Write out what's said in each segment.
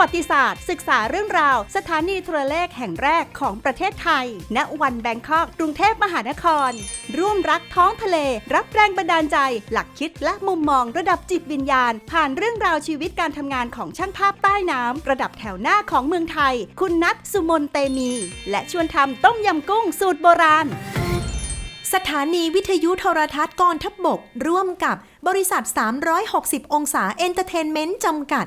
วัติศาสตร์ ศึกษาเรื่องราว สถานีโทรเลขแห่งแรกของประเทศไทย ณ วันแบงคอกกรุงเทพมหานคร ร่วมรักท้องทะเล รับแรงบันดาลใจ หลักคิดและมุมมองระดับจิตวิญญาณ ผ่านเรื่องราวชีวิตการทำงานของช่างภาพใต้น้ำระดับแถวหน้าของเมืองไทย คุณนัทสุมนเตมี และชวนทำต้มยำกุ้งสูตรโบราณสถานีวิทยุโทรทัศน์กองทัพบบก ร่วมกับบริษัท 360 องศาเอนเตอร์เทนเมนต์จำกัด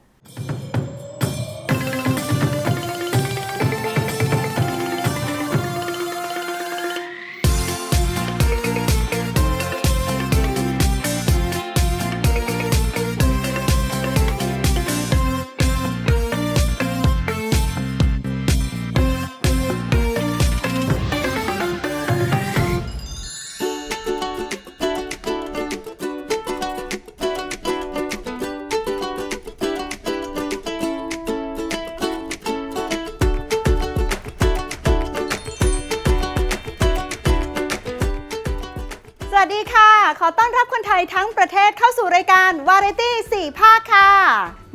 รายการ Variety 4ภาคค่ะ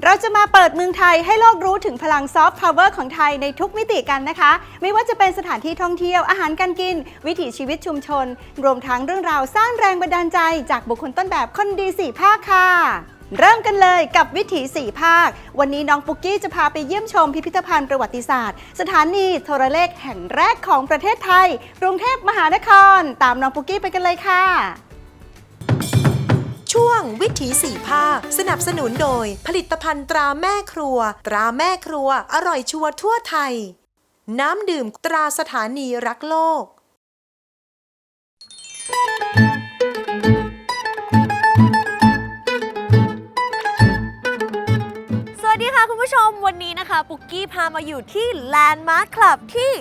เราจะมาเปิดเมืองไทยให้โลกรู้ถึงพลังซอฟต์พาวเวอร์ของไทยในทุกมิติกันนะคะ ไม่ว่าจะเป็นสถานที่ท่องเที่ยว อาหารการกิน วิถีชีวิตชุมชน รวมทั้งเรื่องราวสร้างแรงบันดาลใจ จากบุคคลต้นแบบคนดี 4 ภาคค่ะเริ่มกันเลยกับวิถีสี่ภาค วันนี้น้องปุกกี้จะพาไปเยี่ยมชมพิพิธภัณฑ์ประวัติศาสตร์ สถานีโทรเลขแห่งแรกของประเทศไทย กรุงเทพมหานคร ตามน้องปุกกี้ไปกันเลยค่ะ ช่วงวิถีสี่ภาค สนับสนุนโดย ผลิตภัณฑ์ตราแม่ครัว ตราแม่ครัว อร่อยชัวร์ทั่วไทย น้ำดื่มตราสถานีรักโลก สวัสดีค่ะคุณผู้ชมวันนี้นะคะ ปุกกี้พามาอยู่ที่ Landmark Club ที่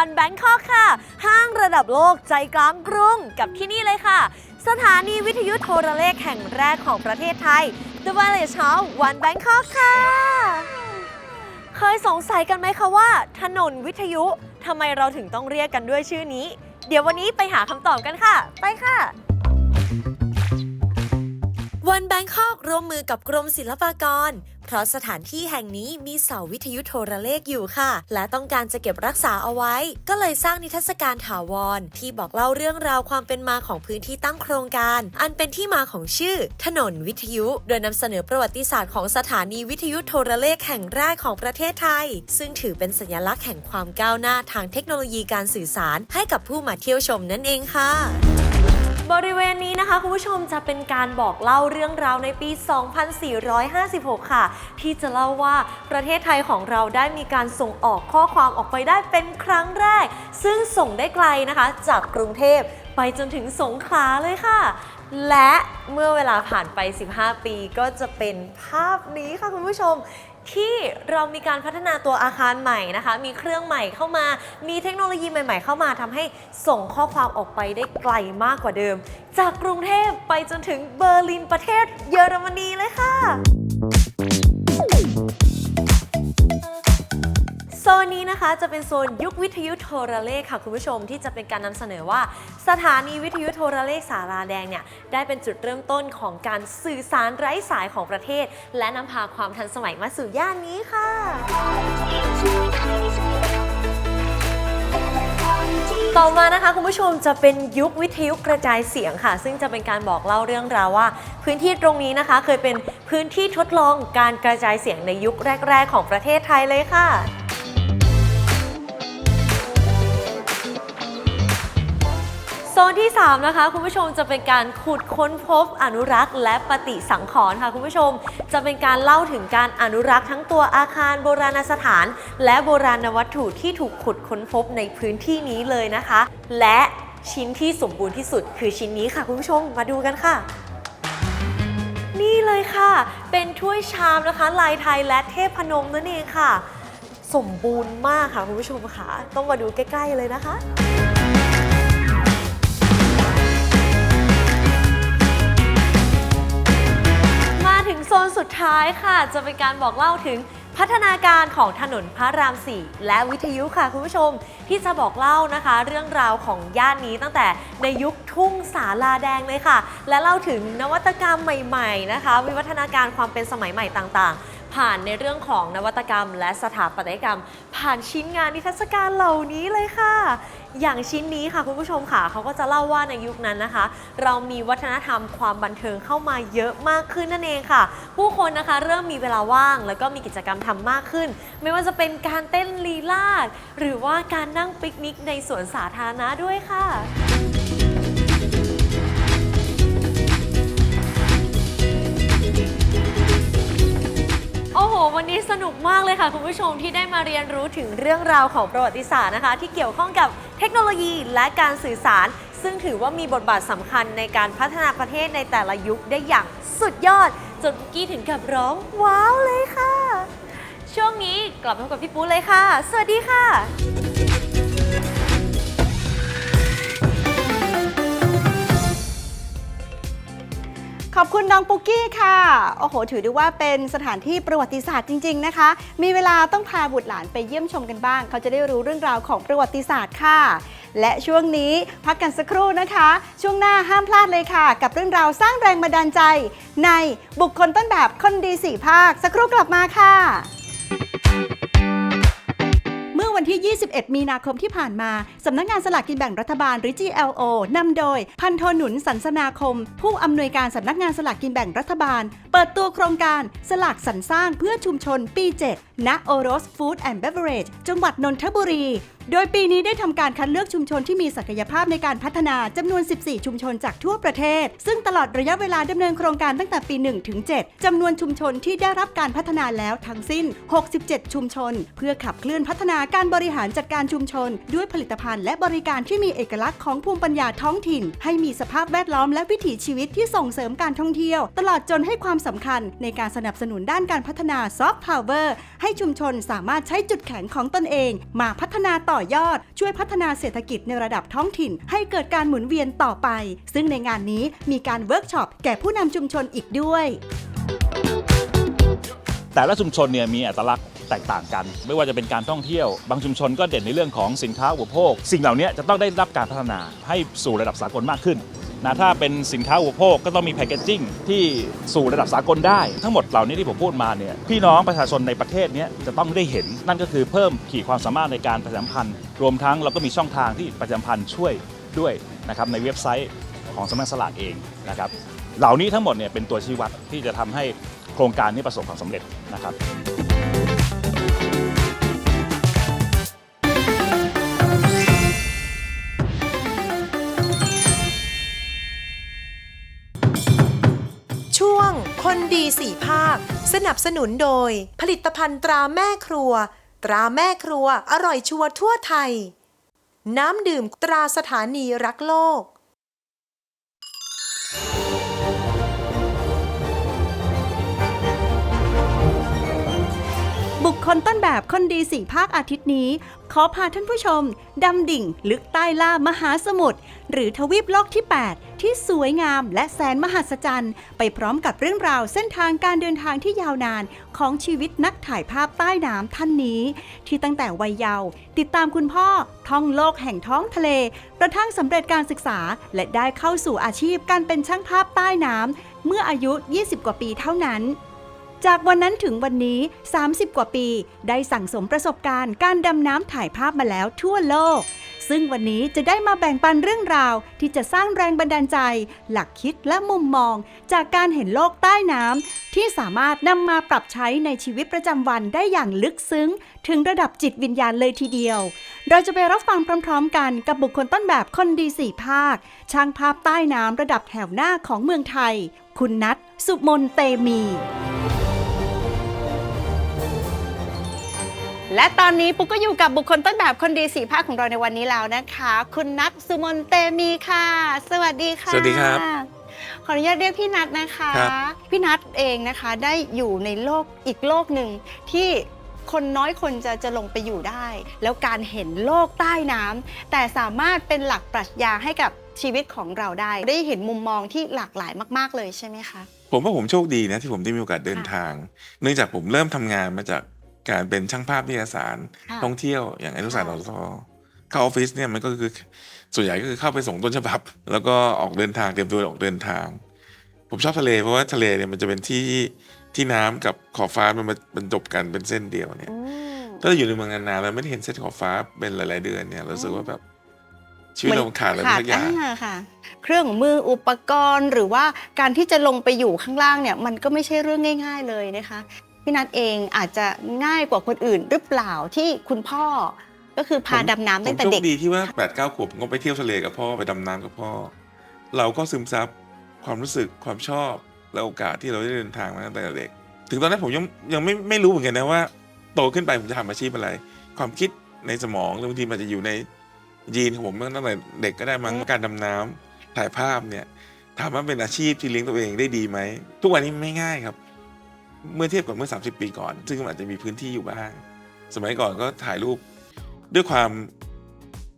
One Bangkok ค่ะ ห้างระดับโลกใจกลางกรุงกับที่นี่เลยค่ะ สถานีวิทยุโทรเลขแห่งแรกของประเทศไทย The Village Hall One Bangkok ค่ะ เคยสงสัยกันไหมคะว่า ถนนวิทยุทำไมเราถึงต้องเรียกกันด้วยชื่อนี้ เดี๋ยววันนี้ไปหาคำตอบกันค่ะ ไปค่ะ วันแบงคอกร่วมมือกับกรมศิลปากร เพราะสถานที่แห่งนี้มีเสาวิทยุโทรเลขอยู่ค่ะ และต้องการจะเก็บรักษาเอาไว้ ก็เลยสร้างนิทรรศการถาวร ที่บอกเล่าเรื่องราวความเป็นมาของพื้นที่ตั้งโครงการ อันเป็นที่มาของชื่อ ถนนวิทยุ โดยนำเสนอประวัติศาสตร์ของสถานีวิทยุโทรเลขแห่งแรกของประเทศไทย ซึ่งถือเป็นสัญลักษณ์แห่งความก้าวหน้าทางเทคโนโลยีการสื่อสาร ให้กับผู้มาเที่ยวชมนั่นเองค่ะ บริเวณนี้นะคะคุณผู้ชมจะเป็นการบอกเล่าเรื่องราวในปี 2456 ค่ะ ที่จะเล่าว่าประเทศไทยของเราได้มีการส่งออกข้อความออกไปได้เป็นครั้งแรก ซึ่งส่งได้ไกลนะคะ จากกรุงเทพไปจนถึงสงขลาเลยค่ะ และเมื่อเวลาผ่านไป 15 ปีก็จะเป็นภาพนี้ค่ะคุณผู้ชม ที่เรามีการพัฒนาตัวอาคารใหม่นะคะ มีเครื่องใหม่เข้ามา มีเทคโนโลยีใหม่ ๆ เข้ามาทำให้ส่งข้อความออกไปได้ไกลมากกว่าเดิม จากกรุงเทพไปจนถึงเบอร์ลินประเทศเยอรมนีเลยค่ะ นนี้นะคะจะเป็นโซนยุควิทยุโทรเลขค่ะคุณผู้ชมที่จะเป็นการนำเสนอว่า สถานีวิทยุโทรเลขสาราแดงเนี่ยได้เป็นจุดเริ่มต้นของการสื่อสารไร้สายของประเทศ และนำพาความทันสมัยมาสู่ย่านนี้ค่ะต่อมานะคะคุณผู้ชมจะเป็นยุควิทยุกระจายเสียงค่ะ ซึ่งจะเป็นการบอกเล่าเรื่องราวว่า พื้นที่ตรงนี้นะคะ เคยเป็นพื้นที่ทดลองการกระจายเสียงในยุคแรก ๆ ของประเทศไทยเลยค่ะ นที่ 3 นะคะ คุณผู้ชมจะเป็นการขุดค้นพบอนุรักษ์ และปฏิสังขรณ์ค่ะ คุณผู้ชมจะเป็นการเล่าถึงการอนุรักษ์ทั้งตัวอาคารโบราณสถาน และโบราณวัตถุที่ถูกขุดค้นพบในพื้นที่นี้เลยนะคะ และชิ้นที่สมบูรณ์ที่สุด คือชิ้นนี้ค่ะ คุณผู้ชมมาดูกันค่ะนี่เลยค่ะ เป็นถ้วยชามนะคะ ลายไทยและเทพนมนั่นเองค่ะ สมบูรณ์มากค่ะคุณผู้ชมค่ะ ต้องมาดูใกล้ ๆ เลยนะคะ โซนสุดท้ายค่ะ จะเป็นการบอกเล่าถึงพัฒนาการของถนนพระราม 4 และวิทยุค่ะคุณผู้ชม ที่จะบอกเล่านะคะ เรื่องราวของย่านนี้ตั้งแต่ในยุคทุ่งสาลาแดงเลยค่ะ และเล่าถึงนวัตกรรมใหม่ ๆ นะคะ วิวัฒนาการความเป็นสมัยใหม่ต่างๆ ผ่านในเรื่องของนวัตกรรม และสถาปัตยกรรม ผ่านชิ้นงานนิทรรศการเหล่านี้เลยค่ะ อย่างชิ้นนี้ค่ะคุณผู้ชมค่ะเขาก็จะเล่าว่าในยุคนั้นนะคะ เรามีวัฒนธรรมความบันเทิงเข้ามาเยอะมากขึ้นนั่นเองค่ะ ผู้คนนะคะเริ่มมีเวลาว่าง แล้วก็มีกิจกรรมทำมากขึ้น ไม่ว่าจะเป็นการเต้นลีลาดหรือว่าการนั่งปิกนิกในสวนสาธารณะด้วยค่ะ วันนี้สนุกมากเลยค่ะ คุณผู้ชมที่ได้มาเรียนรู้ถึงเรื่องราวของประวัติศาสตร์นะคะ ที่เกี่ยวข้องกับเทคโนโลยีและการสื่อสาร ซึ่งถือว่ามีบทบาทสำคัญในการพัฒนาประเทศในแต่ละยุคได้อย่างสุดยอด จนปุกกี้ถึงกับร้องว้าวเลยค่ะ ช่วงนี้กลับมาพบกับพี่ปูเลยค่ะ สวัสดีค่ะ ขอบคุณน้องปุกกี้ค่ะ โอ้โห ถือได้ว่าเป็นสถานที่ประวัติศาสตร์จริง ๆ นะคะ มีเวลาต้องพาบุตรหลานไปเยี่ยมชมกันบ้าง เขาจะได้รู้เรื่องราวของประวัติศาสตร์ค่ะ และช่วงนี้พักกันสักครู่นะคะ ช่วงหน้าห้ามพลาดเลยค่ะ กับเรื่องราวสร้างแรงบันดาลใจ ในบุคคลต้นแบบคนดีสี่ภาค สักครู่กลับมาค่ะ อวันที่ 21 มีนาคมที่ผ่านมา สำนักงานสลากกินแบ่งรัฐบาลหรือ GLO นำโดย พันโทหนุนสันสนาคม ผู้อำนวยการสำนักงานสลากกินแบ่งรัฐบาล เปิดตัวโครงการสลากสรรสร้างเพื่อชุมชนปี 7 ณ โอรสฟู้ดแอนด์เบเวอเรจจังหวัดนนทบุรี โดยปีนี้ได้ทำการคัดเลือกชุมชนที่มีศักยภาพในการพัฒนาจำนวน 14 ชุมชนจากทั่วประเทศ ซึ่งตลอดระยะเวลาดำเนินโครงการตั้งแต่ปี 1 ถึง 7จำนวนชุมชนที่ได้รับการพัฒนาแล้วทั้งสิ้น 67 ชุมชน เพื่อขับเคลื่อนพัฒนาการบริหารจัดการชุมชน ด้วยผลิตภัณฑ์และบริการที่มีเอกลักษณ์ของภูมิปัญญาท้องถิ่น ให้มีสภาพแวดล้อมและวิถีชีวิตที่ส่งเสริมการท่องเที่ยว ตลอดจนให้ความสำคัญในการสนับสนุนด้านการพัฒนาซอฟต์พาวเวอร์ให้ชุมชนสามารถใช้จุดแข็งของตนเอง มาพัฒนาต่อยอด ช่วยพัฒนาเศรษฐกิจในระดับท้องถิ่น ให้เกิดการหมุนเวียนต่อไป ซึ่งในงานนี้มีการเวิร์กช็อปแก่ผู้นำชุมชนอีกด้วยแต่ละชุมชนเนี่ยมีอัตลักษณ์แตกต่างกัน ไม่ว่าจะเป็นการท่องเที่ยว บางชุมชนก็เด่นในเรื่องของสินค้าอุปโภค สิ่งเหล่านี้จะต้องได้รับการพัฒนาให้สู่ระดับสากลมากขึ้น นะถ้าเป็นสินค้าอุปโภคก็ต้องมีแพคเกจจิ้งที่สู่ระดับสากลได้ ทั้งหมดเหล่านี้ที่ผมพูดมาเนี่ยพี่น้องประชาชนในประเทศนี้จะต้องได้เห็น นั่นก็คือเพิ่มขีดความสามารถในการประชาสัมพันธ์ รวมทั้งเราก็มีช่องทางที่ประชาสัมพันธ์ช่วยด้วยนะครับในเว็บไซต์ของสำนักสลากเองนะครับ เหล่านี้ทั้งหมดเนี่ยเป็นตัวชี้วัดที่จะทำให้โครงการนี้ประสบความสำเร็จนะครับี4ภาค สนับสนุนโดย ผลิตภัณฑ์ตราแม่ครัว ตราแม่ครัวอร่อยชัวทั่วไทย น้ำดื่มตราสถานีรักโลก คคลต้นแบบคนดีสี่ภาคอาทิตย์นี้ ขอพาท่านผู้ชม ดำดิ่ง ลึกใต้ล่ามหาสมุทรหรือทวีปโลกที่ 8 ที่สวยงามและแสนมหัศจรรย์ ไปพร้อมกับเรื่องราวเส้นทางการเดินทางที่ยาวนาน ของชีวิตนักถ่ายภาพใต้น้ำท่านนี้ ที่ตั้งแต่วัยเยาว์ติดตามคุณพ่อท่องโลกแห่งท้องทะเลกระทั่งสำเร็จการศึกษา และได้เข้าสู่อาชีพการเป็นช่างภาพใต้น้ำเมื่ออายุ 20 กว่าปีเท่านั้น จากวันนั้นถึงวันนี้ 30 กว่าปี ได้สั่งสมประสบการณ์การดำน้ำถ่ายภาพมาแล้วทั่วโลก ซึ่งวันนี้จะได้มาแบ่งปันเรื่องราว ที่จะสร้างแรงบันดาลใจ หลักคิดและมุมมอง จากการเห็นโลกใต้น้ำที่สามารถนำมาปรับใช้ในชีวิตประจำวันได้อย่างลึกซึ้ง ถึงระดับจิตวิญญาณเลยทีเดียว เราจะไปรับฟังพร้อม ๆ กันกับบุคคลต้นแบบคนดีสี่ภาค ช่างภาพใต้น้ำระดับแถวหน้าของเมืองไทย คุณนัทสุมนเตมี และตอนนี้ปุ๊กก็อยู่กับบุคคลต้นแบบคนดีสีภาคของเราในวันนี้แล้วนะคะ คุณนัทสุมนเตมีค่ะ สวัสดีค่ะ สวัสดีครับ ขออนุญาตเรียกพี่นัทนะคะ ครับ พี่นัทเองนะคะได้อยู่ในโลกอีกโลกหนึ่งที่คนน้อยคนจะจะลงไปอยู่ได้ แล้วการเห็นโลกใต้น้ำแต่สามารถเป็นหลักปรัชญาให้กับชีวิตของเราได้ ได้เห็นมุมมองที่หลากหลายมาก ๆเลยใช่ไหมคะ ผมว่าผมโชคดีนะที่ผมได้มีโอกาสเดินทาง เนื่องจากผมเริ่มทำงานมาจาก การเป็นช่างภาพนิตยสารค่ะท่องเที่ยวอย่างอนุสารค่ะณ์ทเข้าออฟฟิศเนี่ยมันก็คือส่วนใหญ่ก็คือเข้าไปส่งต้นฉบับ แล้วก็ออกเดินทางเตรียมตัวออกเดินทาง ผมชอบทะเลเพราะว่าทะเลเนี่ยมันจะเป็นที่ที่น้ำกับขอบฟ้ามันมาบรรจบกันเป็นเส้นเดียวเนี่ยอืมถ้าเราอยู่ในเมืองนานๆเราไม่ได้เห็นเส้นขอบฟ้าเป็นหลาย ๆ เดือนเนี่ยเรารู้สึกว่าแบบชีวิตเราขาดอะไรไปสักอย่างอ่ค่ะ เครื่องมืออุปกรณ์หรือว่าการที่จะลงไปอยู่ข้างล่างเนี่ย มันก็ไม่ใช่เรื่องง่าย ๆ เลยนะคะ พี่นัทเองอาจจะง่ายกว่าคนอื่นหรือเปล่าที่คุณพ่อ ก็คือพาผมดำน้ำตั้งแต่ผมเด็กโชคดีที่ว่า8ปดเก้าขวบผมก็ไปเที่ยวทะเลกับพ่อไปดำน้ำกับพ่อ เราก็ซึมซับความรู้สึกความชอบและโอกาสที่เราได้เดินทางมาตั้งแต่เด็ก ถึงตอนนั้นผมยังยังไม่ไม่รู้เหมือนกันนะว่า โตขึ้นไปผมจะทำอาชีพอะไร ความคิดในสมองหรือบางทีมันจะอยู่ในยีนของผมตั้งแต่เด็กก็ได้มั้งการดำน้ำถ่ายภาพเนี่ยถามว่าเป็นอาชีพที่เลี้ยงตัวเองได้ดีไหมทุกวันนี้ไม่ง่ายครับ เมื่อเทียบกับเมื่อ 30 ปีก่อน ซึ่งมันอาจจะมีพื้นที่อยู่บ้าง สมัยก่อนก็ถ่ายรูปด้วยความ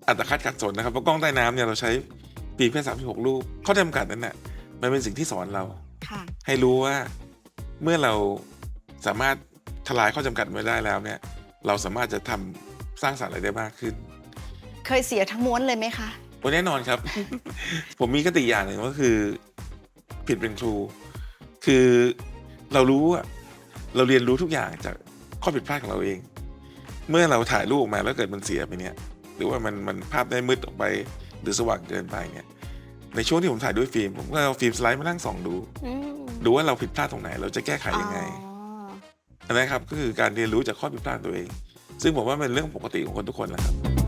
อัตคัดขัดสนนะครับเพราะกล้องใต้น้ำเนี่ยเราใช้ปีแค่สามสิบหกรูปข้อจำกัดนั้นน่ะมันเป็นสิ่งที่สอนเราค่ะให้รู้ว่าเมื่อเราสามารถทลายข้อจำกัดไว้ได้แล้วเนี่ย เราสามารถจะทำสร้างสรรค์อะไรได้มากขึ้น เคยเสียทั้งม้วนเลยไหมคะวันแน่นอนครับ ผมมีคติอย่างหนึ่งก็คือ ผิดเป็นครู คือ เรารู้อะเราเรียนรู้ทุกอย่างจากข้อผิดพลาดของเราเอง เมื่อเราถ่ายรูปออกมาแล้วเกิดมันเสียไปเนี่ย หรือว่ามันมันภาพได้มืดออกไปหรือสว่างเกินไปเนี่ย ในช่วงที่ผมถ่ายด้วยฟิล์มผมก็เอาฟิล์มสไลด์มานั่งส่องดู อืมดูว่าเราผิดพลาดตรงไหน เราจะแก้ไขยังไงอ๋ออันนั้นครับ ก็คือการเรียนรู้จากข้อผิดพลาดตัวเอง ซึ่งผมว่าเป็นเรื่องปกติของคนทุกคนแหละครับ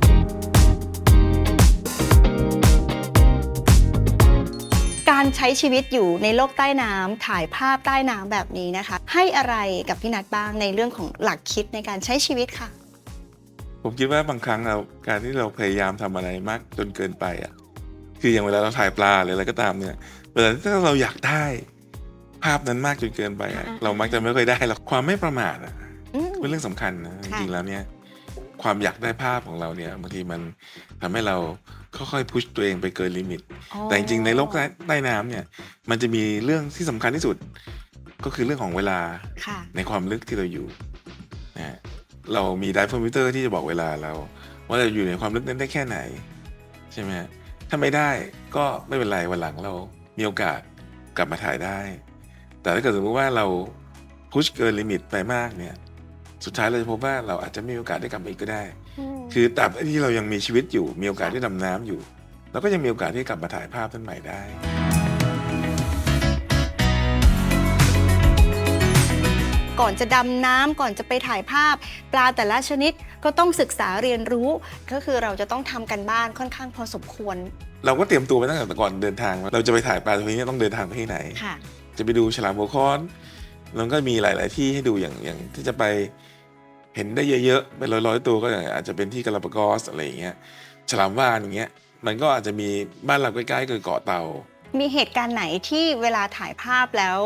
การใช้ชีวิตอยู่ในโลกใต้น้ำถ่ายภาพใต้น้ำแบบนี้นะคะ ให้อะไรกับพี่นัทบ้างในเรื่องของหลักคิดในการใช้ชีวิตค่ะ ผมคิดว่าบางครั้งเราการที่เราพยายามทำอะไรมากจนเกินไปอะคืออย่างเวลาเราถ่ายปลาหรืออะไรก็ตามเนี่ยเวลาถ้าเราอยากได้ภาพนั้นมากจนเกินไปอะอ่าเรามักจะไม่ค่อยได้หรอกความไม่ประมาทอะอืมเป็นเรื่องสำคัญนะจค่ะริงๆแล้วเนี่ย ความอยากได้ภาพของเราเนี่ยบางทีมันทำให้เราค่อยๆพุชตัวเองไปเกินลิมิต อ๋อแต่จริงๆในโลกใต้ใต้น้ำเนี่ยมันจะมีเรื่องที่สำคัญที่สุด ก็คือเรื่องของเวลาค่ะ ในความลึกที่เราอยู่นะฮะเรามีไดฟ์มิเตอร์ที่จะบอกเวลาเรา ว่าเราอยู่ในความลึกนั้นได้แค่ไหน ใช่ไหมฮะถ้าไม่ได้ก็ไม่เป็นไรวันหลังเรามีโอกาสกลับมาถ่ายได้ แต่ถ้าเกิดสมมติว่าเราพุชเกินลิมิตไปมากเนี่ย สุดท้ายเราจะพบว่าเราอาจจะไม่มีโอกาสได้กลับมาอีกก็ได้ คือตราบใดที่เรายังมีชีวิตอยู่มีโอกาสได้ดำน้ำอยู่เราก็ยังมีโอกาสที่กลับมาถ่ายภาพนั้นใหม่ได้ก่อนจะดำน้ำก่อนจะไปถ่ายภาพ ปลาแต่ละชนิดก็ต้องศึกษาเรียนรู้ ก็คือเราจะต้องทำกันบ้านค่อนข้างพอสมควร เราก็เตรียมตัวไปตั้งแต่ก่อนเดินทางว่าเราจะไปถ่ายปลาตัวนี้ต้องเดินทางไปที่ไหนค่ะจะไปดูฉลามโบวคอนแล้วก็มีหลาย ๆ ที่ให้ดูอย่างอย่างที่จะไป เห็นได้เยอะๆเป็นร้อยๆตัวก็อย่างอาจจะเป็นที่กาลาปากอสอะไรอย่างเงี้ยฉลามวาฬอย่างเงี้ยมันก็อาจจะมีบ้านเราใกล้ๆคือเกาะเต่ามีเหตุการณ์ไหนที่เวลาถ่ายภาพแล้ว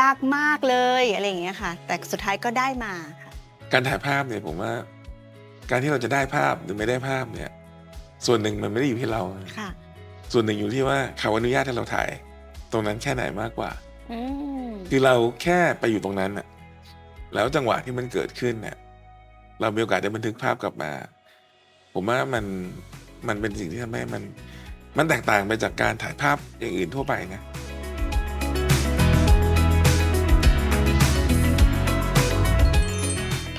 ยากมากเลยอะไรอย่างเงี้ยค่ะ แต่สุดท้ายก็ได้มาค่ะการถ่ายภาพเนี่ยผมว่า การที่เราจะได้ภาพหรือไม่ได้ภาพเนี่ย ส่วนหนึ่งมันไม่ได้อยู่ที่เราค่ะ ส่วนหนึ่งอยู่ที่ว่าเขาอนุญาตให้เราถ่าย ตรงนั้นแค่ไหนมากกว่าอืมคือเราแค่ไปอยู่ตรงนั้นน่ะแล้วจังหวะที่มันเกิดขึ้นเนี่ย เรามีโอกาสได้บันทึกภาพกลับมา ผมว่ามันมันเป็นสิ่งที่ทำให้มันมันแตกต่างไปจากการถ่ายภาพอย่างอื่นทั่วไปนะ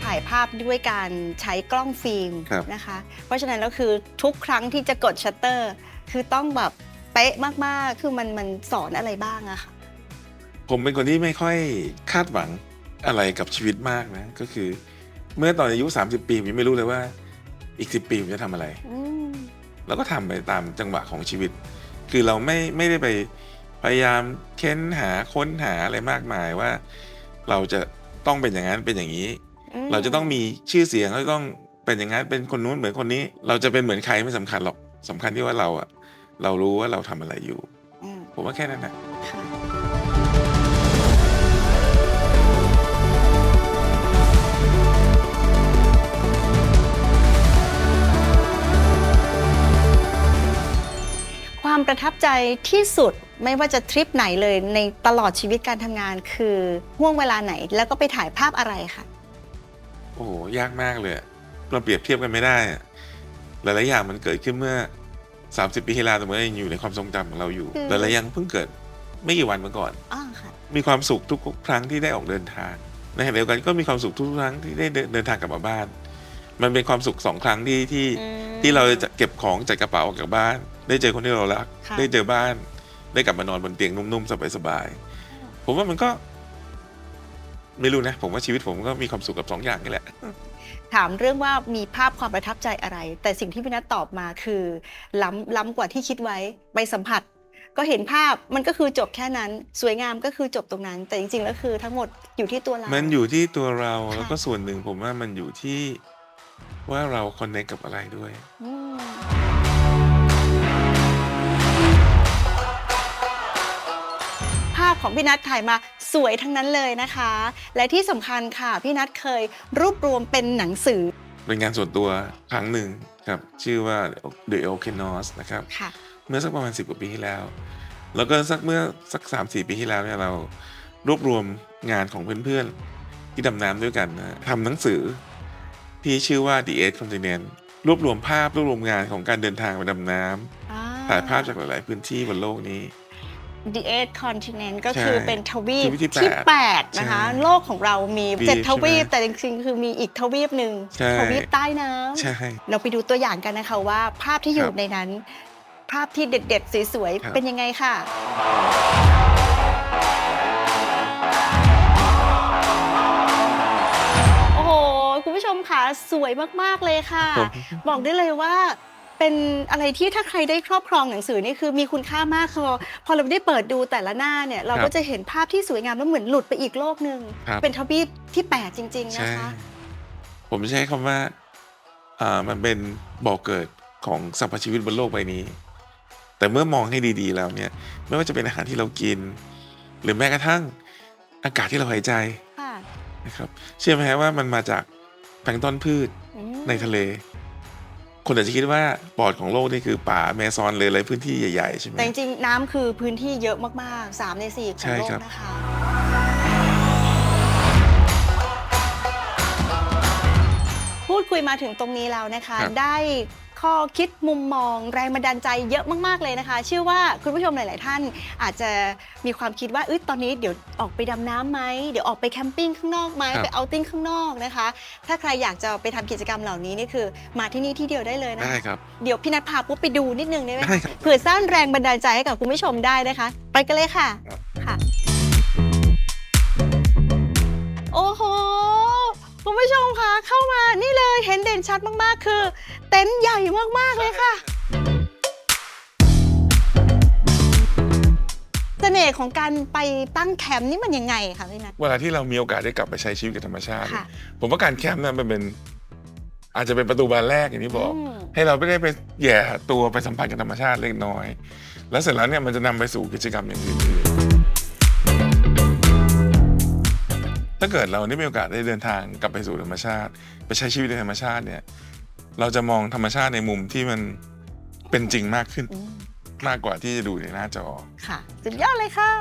ถ่ายภาพด้วยการใช้กล้องฟิล์มครับนะคะ เพราะฉะนั้นแล้วคือทุกครั้งที่จะกดชัตเตอร์ คือต้องแบบเป๊ะมากๆ คือมันมันสอนอะไรบ้างอะค่ะ ผมเป็นคนที่ไม่ค่อยคาดหวังอะไรกับชีวิตมากนะ ก็คือ เมื่อตอนอายุ 30 ปีผมยังไม่รู้เลยว่า อีก 10 ปีผมจะทำอะไรอืมเราก็ทำไปตามจังหวะของชีวิต คือเราไม่ไม่ได้ไปพยายามเค้นหาค้นหาอะไรมากมายว่า เราจะต้องเป็นอย่างนั้นเป็นอย่างนี้มเราจะต้องมีชื่อเสียงเราจะต้องเป็นอย่างนั้นเป็นคนนู้นเหมือนคนนี้ เราจะเป็นเหมือนใครไม่สำคัญหรอกสำคัญที่ว่าเราอะเรารู้ว่าเราทำอะไรอยู่อืมผมว่าแค่นั้นนะค่ะ ความประทับใจที่สุดไม่ว่าจะทริปไหนเลยในตลอดชีวิตการทำงานคือห่วงเวลาไหนแล้วก็ไปถ่ายภาพอะไรค่ะโอ้โหยากมากเลยอะเราเปรียบเทียบกันไม่ได้อะหลายๆอย่างมันเกิดขึ้นเมื่อ 30 ปีที่แล้วแต่มันยังอยู่ในความทรงจำของเราอยู่คือหลายๆอย่างเพิ่งเกิดไม่กี่วันมาก่อนอ่าค่ะมีความสุขทุกครั้งที่ได้ออกเดินทางในขณะเดียวกันก็มีความสุขทุกครั้งที่ได้เดินเดินทางกลับมาบ้าน มันเป็นความสุขสองครั้งที่ที่อืมที่เราจะเก็บของจากกระเป๋าออกจากบ้าน ได้เจอคนที่เรารัก ค่ะ ได้เจอบ้าน ได้กลับมานอนบนเตียงนุ่มๆสบายๆผมว่ามันก็ ไม่รู้นะ ผมว่าชีวิตผมก็มีความสุขกับสองอย่างนี่แหละ ถามเรื่องว่ามีภาพความประทับใจอะไร แต่สิ่งที่พี่นัทตอบมาคือล้ำล้ำกว่าที่คิดไว้ไปสัมผัส ก็เห็นภาพมันก็คือจบแค่นั้น สวยงามก็คือจบตรงนั้น แต่จริงๆแล้วคือทั้งหมดอยู่ที่ตัวเรา มันอยู่ที่ตัวเราค่ะ แล้วก็ส่วนหนึ่งผมว่ามันอยู่ที่ว่าเราคอนเนคกับอะไรด้วย อืม ของพี่นัทถ่ายมาสวยทั้งนั้นเลยนะคะ และที่สำคัญค่ะ พี่นัทเคยรวบรวมเป็นหนังสือ เป็นงานส่วนตัวครั้งหนึ่งครับชื่อว่า The o k e n o s นะครับ ค่ะ เมื่อสักประมาณ 10กว่าปีที่แล้ว แล้วก็สักเมื่อสัก 3 4 ปีที่แล้วเนี่ยเรารวบรวมงานของเพื่อนๆ ที่ดำน้ำด้วยกันนะทำหนังสือที่ชื่อว่า The Eight Continent รวบรวมภาพรวบรวมงานของการเดินทางไปดำน้ำถ่ายภาพจากหลาย ๆ พื้นที่บนโลกนี้ The Eight Continent ก็ใช่คือเป็นทวีปทวีปที่ที่ แปด 8 นะคะ ใช่โลกของเรามีวีเจ็ดใช่ทวีปไหมแต่จริงๆ คือมีอีกทวีปหนึ่งใช่ ทวีปใต้น้ำใช่เราไปดูตัวอย่างกันนะคะว่าภาพที่อคยู่รับ ในนั้น ภาพที่เด็ดๆ สวยครับๆเป็นยังไงค่ะ โอ้โห คุณผู้ชมค่ะ สวยมากๆเลยค่ะ ผม บอกได้เลยว่า เป็นอะไรที่ถ้าใครได้ครอบครองหนังสือนี่คือมีคุณค่ามากพอพอเราได้เปิดดูแต่ละหน้าเนี่ยเราครับก็จะเห็นภาพที่สวยงามแล้วเหมือนหลุดไปอีกโลกหนึ่งครับเป็นทวีปที่8จริงๆใช่นะคะ ผมใช้คำว่าอ่ามันเป็นบ่อกเกิดของสรรพชีวิตบนโลกใบนี้ แต่เมื่อมองให้ดีๆแล้วเนี่ย ไม่ว่าจะเป็นอาหารที่เรากิน หรือแม้กระทั่งอากาศที่เราหายใจค่ะ นะครับ เชื่อไหมฮะว่ามันมาจากแพลงก์ต้นพืชอืมในทะเล คนอาจจะคิดว่าปอดของโลกนี่คือป่าแมซอนเลยอะไรพื้นที่ใหญ่ๆใช่ไหมแต่จริงๆน้ำคือพื้นที่เยอะมากๆ 3 ใน 4 ของใช่โลกครับนะคะ พูดคุยมาถึงตรงนี้แล้วนะคะ ครับ ได้ ข้อคิดมุมมอง แรงบันดาลใจเยอะมากๆเลยนะคะ เชื่อว่าคุณผู้ชมหลาย ๆ ท่าน อาจจะมีความคิดว่าเอยตอนนี้เดี๋ยวออกไปดำน้ำไหมเดี๋ยวออกไปแคมปิ้งข้างนอกไหมครับไปเอาติ้งข้างนอกนะคะ ถ้าใครอยากจะไปทำกิจกรรมเหล่านี้นี่คือ มาที่นี่ที่เดียวได้เลยนะได้คะครับเดี๋ยวพี่นัทพาปุ๊บไปดูนิดนึงได้ไหมได้ครับเผื่อสร้างแรงบันดาลใจให้กับคุณผู้ชมได้นะคะ ไปกันเลยค่ะครับค่ะ โอ้โห คุณผู้ชมคะเข้ามานี่เลยเห็นเด่นชัดมากๆ คือ เต็นท์ใหญ่มากๆเลยค่ะเสน่ห์ของการไปตั้งแคมป์นี่มันยังไงคะพี่นัท เวลาที่เรามีโอกาสได้กลับไปใช้ชีวิตกับธรรมชาติ ค่ะผมว่าการแคมป์นั้นมันเป็น อาจจะเป็นประตูบานแรกอย่างที่บอก อืม ให้เราไม่ได้ไปแหย่ตัวไปสัมผัสกับธรรมชาติเล็กน้อย แล้วเสร็จแล้วเนี่ยมันจะนำไปสู่กิจกรรมอย่างอื่นๆ ถ้าเกิดเราได้มีโอกาสได้เดินทางกลับไปสู่ธรรมชาติ ไปใช้ชีวิตในธรรมชาติเนี่ย เราจะมองธรรมชาติในมุมที่มันเป็นจริงมากขึ้นอืมมากกว่าที่จะดูในหน้าจอค่ะสุดยอดเลยค่ะ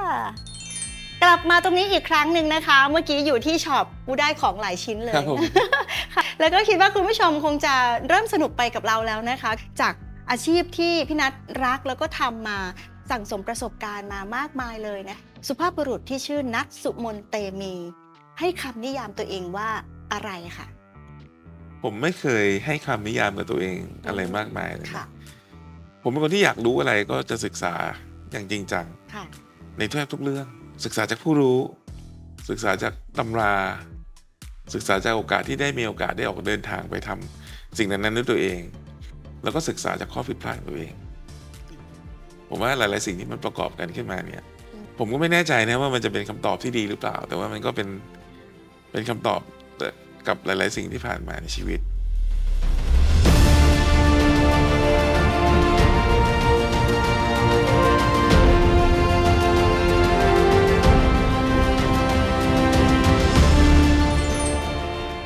กลับมาตรงนี้อีกครั้งหนึ่งนะคะ เมื่อกี้อยู่ที่ช็อปกูได้ของหลายชิ้นเลยครับผมค่ะแล้วก็คิดว่าคุณผู้ชมคงจะเริ่มสนุกไปกับเราแล้วนะคะ จากอาชีพที่พี่นัทรักแล้วก็ทำมาสั่งสมประสบการณ์มามากมายเลยนะ สุภาพบุรุษที่ชื่อนัทสุมนเตมี ให้คำนิยามตัวเองว่าอะไรค่ะผมไม่เคยให้คำนิยามกับตัวเองอะไรมากมายเลยนะค่ะ ผมเป็นคนที่อยากรู้อะไรก็จะศึกษาอย่างจริงจังค่ะในแทบทุกเรื่อง ศึกษาจากผู้รู้ ศึกษาจากตำรา ศึกษาจากโอกาสที่ได้มีโอกาสได้ออกเดินทางไปทำสิ่งนั้นๆด้วยตัวเอง แล้วก็ศึกษาจากข้อผิดพลาดของตัวเอง ผมว่าหลาย ๆ สิ่งที่มันประกอบกันขึ้นมาเนี่ย ผมก็ไม่แน่ใจนะว่ามันจะเป็นคำตอบที่ดีหรือเปล่า แต่ว่ามันก็เป็น เป็นคำตอบกับหลาย ๆ สิ่งที่ผ่านมาในชีวิต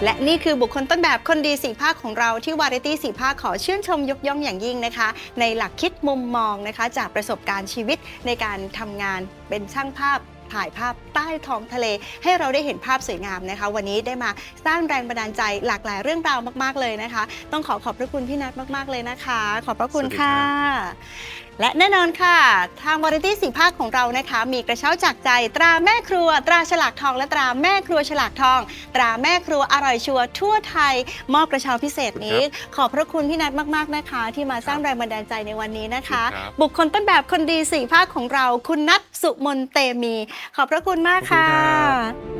และนี่คือบุคคลต้นแบบคนดีสีภาคของเราที่วาไรตี้สีภาคขอชื่นชมยกย่องอย่างยิ่งนะคะ ในหลักคิดมุมมองนะคะ จากประสบการณ์ชีวิตในการทำงานเป็นช่างภาพ ถ่ายภาพใต้ท้องทะเล ให้เราได้เห็นภาพสวยงามนะคะ วันนี้ได้มาสร้างแรงบันดาลใจหลากหลายเรื่องราวมาก ๆ เลยนะคะ ต้องขอขอบพระคุณพี่นัทมาก ๆ เลยนะคะ ขอบพระคุณค่ะ และแน่นอนค่ะ ทางวาไรตี้สีภาคของเรานะคะ มีกระเช้าจากใจ ตราแม่ครัว ตราฉลากทอง และตราแม่ครัวฉลากทอง ตราแม่ครัวอร่อยชัวร์ทั่วไทย มอบกระเช้าพิเศษนี้ ขอบพระคุณพี่นัทมากๆนะคะ ที่มาสร้างแรงบันดาลใจในวันนี้นะคะ ครับบุคคลต้นแบบคนดีสีภาคของเรา คุณนัทสุมนเตมี ขอบพระคุณมากค่ะขอบคุณครับบุ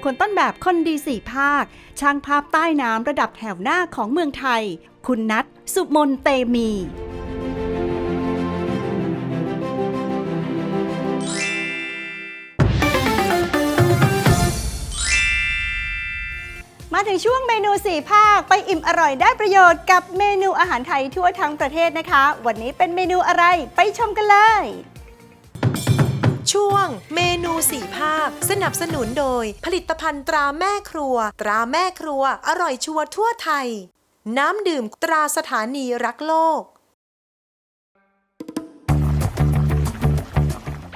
คคลต้นแบบคนดีสี่ภาค ช่างภาพใต้น้ำระดับแถวหน้าของเมืองไทย คุณนัทสุมนเตมีมาถึงช่วงเมนูสี่ภาคไปอิ่มอร่อยได้ประโยชน์กับเมนูอาหารไทยทั่วทั้งประเทศนะคะ วันนี้เป็นเมนูอะไรไปชมกันเลย ช่วงเมนูสี่ภาค สนับสนุนโดย ผลิตภัณฑ์ตราแม่ครัว ตราแม่ครัว อร่อยชัวร์ทั่วไทย น้ำดื่มตราสถานีรักโลก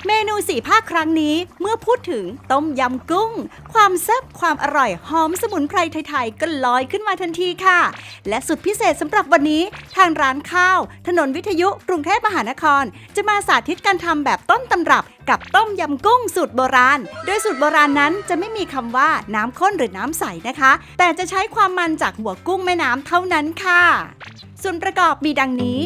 เมนูสี่ภาคครั้งนี้เมื่อพูดถึงต้มยำกุ้ง ความแซ่บความอร่อยหอมสมุนไพรไทยๆก็ลอยขึ้นมาทันทีค่ะ และสุดพิเศษสำหรับวันนี้ ทางร้านข้าว ถนนวิทยุกรุงเทพมหานคร จะมาสาธิตการทำแบบต้นตำรับกับต้มยำกุ้งสูตรโบราณ โดยสูตรโบราณนั้นจะไม่มีคำว่าน้ำข้นหรือน้ำใสนะคะ แต่จะใช้ความมันจากหัวกุ้งแม่น้ำเท่านั้นค่ะ ส่วนประกอบมีดังนี้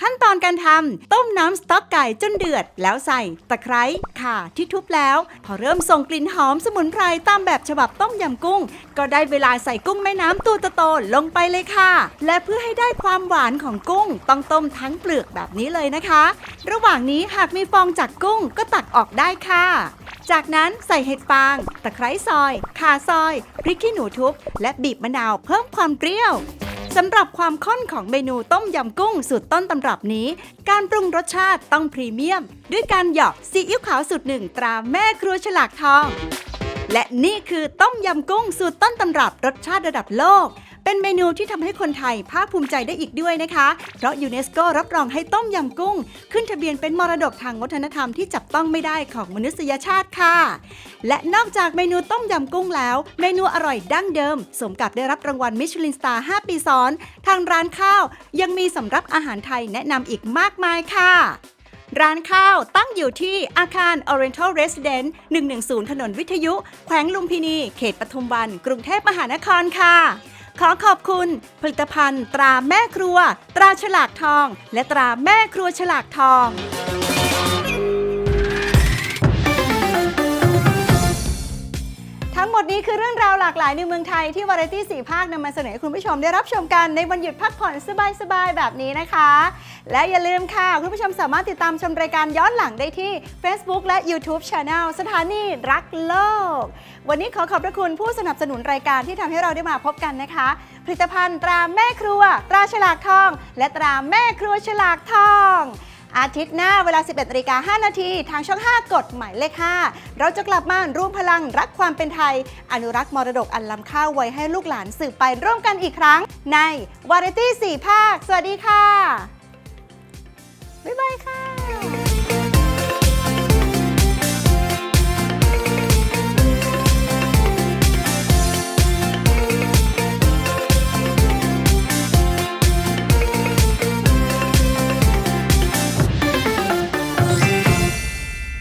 ขั้นตอนการทำต้มน้ำสต๊อกไก่จนเดือด แล้วใส่ตะไคร้ข่าที่ทุบแล้ว พอเริ่มส่งกลิ่นหอมสมุนไพรตามแบบฉบับต้มยำกุ้ง ก็ได้เวลาใส่กุ้งแม่น้ำตัวโตๆลงไปเลยค่ะ และเพื่อให้ได้ความหวานของกุ้ง ต้องต้มทั้งเปลือกแบบนี้เลยนะคะ ระหว่างนี้หากมีฟองจากกุ้งก็ตักออกได้ค่ะจากนั้นใส่เห็ดฟาง ตะไคร้ซอย ข่าซอย พริกขี้หนูทุบ และบีบมะนาวเพิ่มความเปรี้ยว สำหรับความข้นของเมนูต้มยำกุ้งสูตรต้นตำรับนี้ การปรุงรสชาติต้องพรีเมียม ด้วยการหยอกซีอิ๊วขาวสูตรหนึ่งตราแม่ครัวฉลากทอง และนี่คือต้มยำกุ้งสูตรต้นตำรับรสชาติระดับโลก เป็นเมนูที่ทำให้คนไทยภาคภูมิใจได้อีกด้วยนะคะ เพราะยูเนสโกรับรองให้ต้มยำกุ้ง ขึ้นทะเบียนเป็นมรดกทางวัฒนธรรมที่จับต้องไม่ได้ของมนุษยชาติค่ะ และนอกจากเมนูต้มยำกุ้งแล้ว เมนูอร่อยดั้งเดิม สมกับได้รับรางวัลมิชลินสตาร์ 5 ปีซ้อน ทางร้านข้าว ยังมีสำรับอาหารไทยแนะนำอีกมากมายค่ะร้านข้าวตั้งอยู่ที่อาคาร Oriental Residence 110 ถนนวิทยุ แขวงลุมพินี เขตปทุมวัน กรุงเทพมหานครค่ะ ขอขอบคุณ ผลิตภัณฑ์ ตราแม่ครัว ตราฉลากทอง และตราแม่ครัวฉลากทอง ทั้งหมดนี้คือเรื่องราวหลากหลายในเมืองไทยที่วาไรตี้สี่ภาคนำมาเสนอให้คุณผู้ชมได้รับชมกันในวันหยุดพักผ่อนสบายๆแบบนี้นะคะ และอย่าลืมค่ะ คุณผู้ชมสามารถติดตามชมรายการย้อนหลังได้ที่ Facebook และ YouTube Channel สถานีรักโลก วันนี้ขอขอบพระคุณผู้สนับสนุนรายการที่ทำให้เราได้มาพบกันนะคะ ผลิตภัณฑ์ตราแม่ครัว ตราฉลากทอง และตราแม่ครัวฉลากทอง อาทิตย์หน้าเวลา 11นาฬิกา5นาทีทางช่อง 5 กดหมายเลข 5 เราจะกลับมาร่วมพลังรักความเป็นไทย อนุรักษ์มรดกอันล้ำค่าไว้ให้ลูกหลานสืบไปร่วมกันอีกครั้ง ในวาไรตี้4ภาค สวัสดีค่ะ บ๊ายบายค่ะ